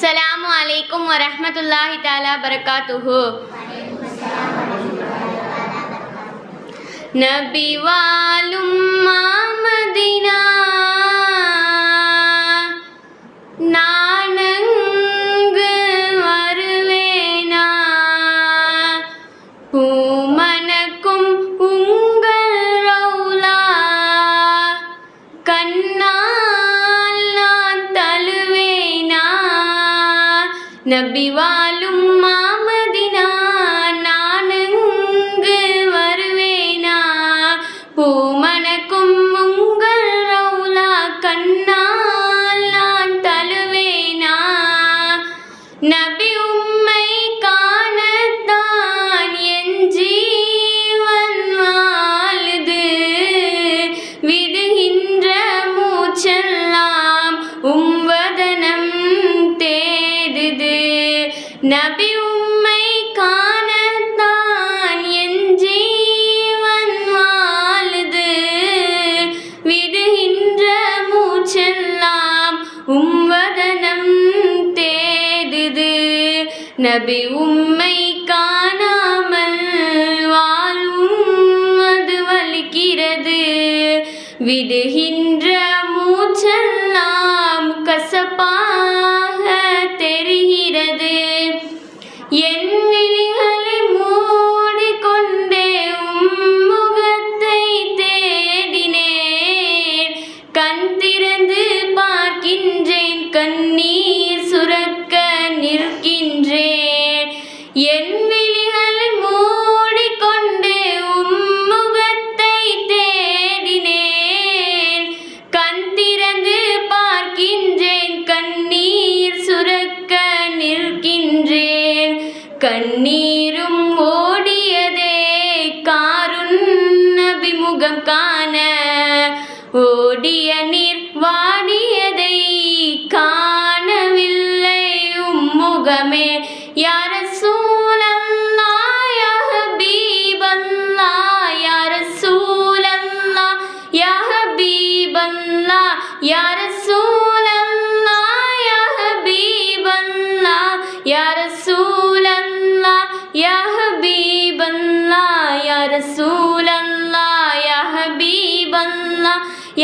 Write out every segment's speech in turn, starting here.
அஸ்லாம் வலைக்கம் வரமத்துல்லாஹி தாலா பரகாத்துஹு. நபி வாலும் மாமதினா நானங்கு வருவேனா? பூ நபி வாழும் மாமதினா நானுங்கு வருவேனா? பூமனக்கும் உங்கள் ரவுலா கண்ணால் நான் தழுவேனா? நபி நபி உம்மை காணத்தான் என் ஜீவன் வாழுது. விடுகின்ற மூச்செல்லாம் உம்வதனம் தேடுது. நபி உம்மை காணாமல் வாழும் அது வலிக்கிறது. விடுகின்ற கண்ணீரும் ஓடியதே காருண் அபிமுகம் காண. ஓ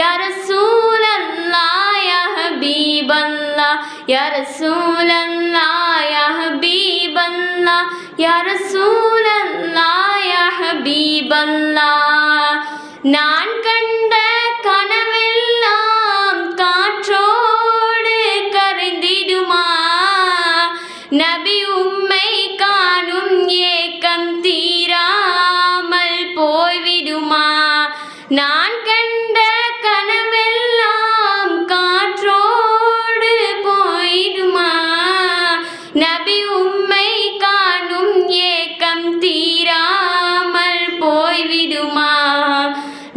യറസൂലല്ലാ ഹബീബല്ല യറസൂലല്ലാ ഹബീബല്ല യറസൂലല്ലാ ഹബീബല്ല. നാ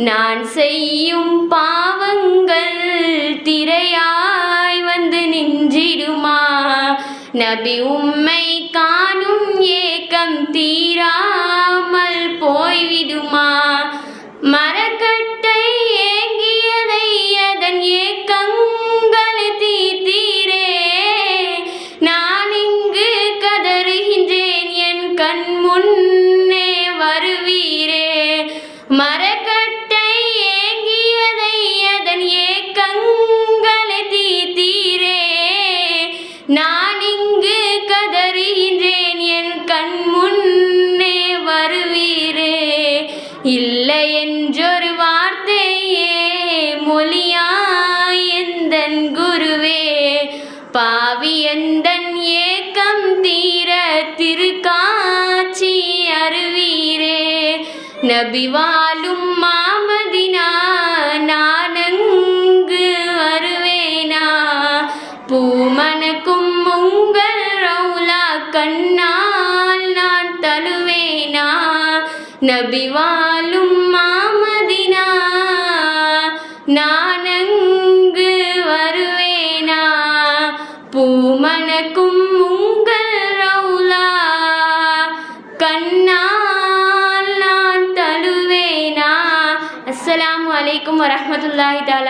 நான் செய்யும் பாவங்கள் திரையாய் வந்து நின்றிடுமா? நபி உம்மை காணும் ஏக்கம் தீ நபி வாழும் மாமதினா நானங்கு வருவேனா? பூமனக்கும் உங்கள் ரவுலா கண்ணால் நான் தழுவேனா? நபி வாழும் வரமத்துல்லாஹி தாலா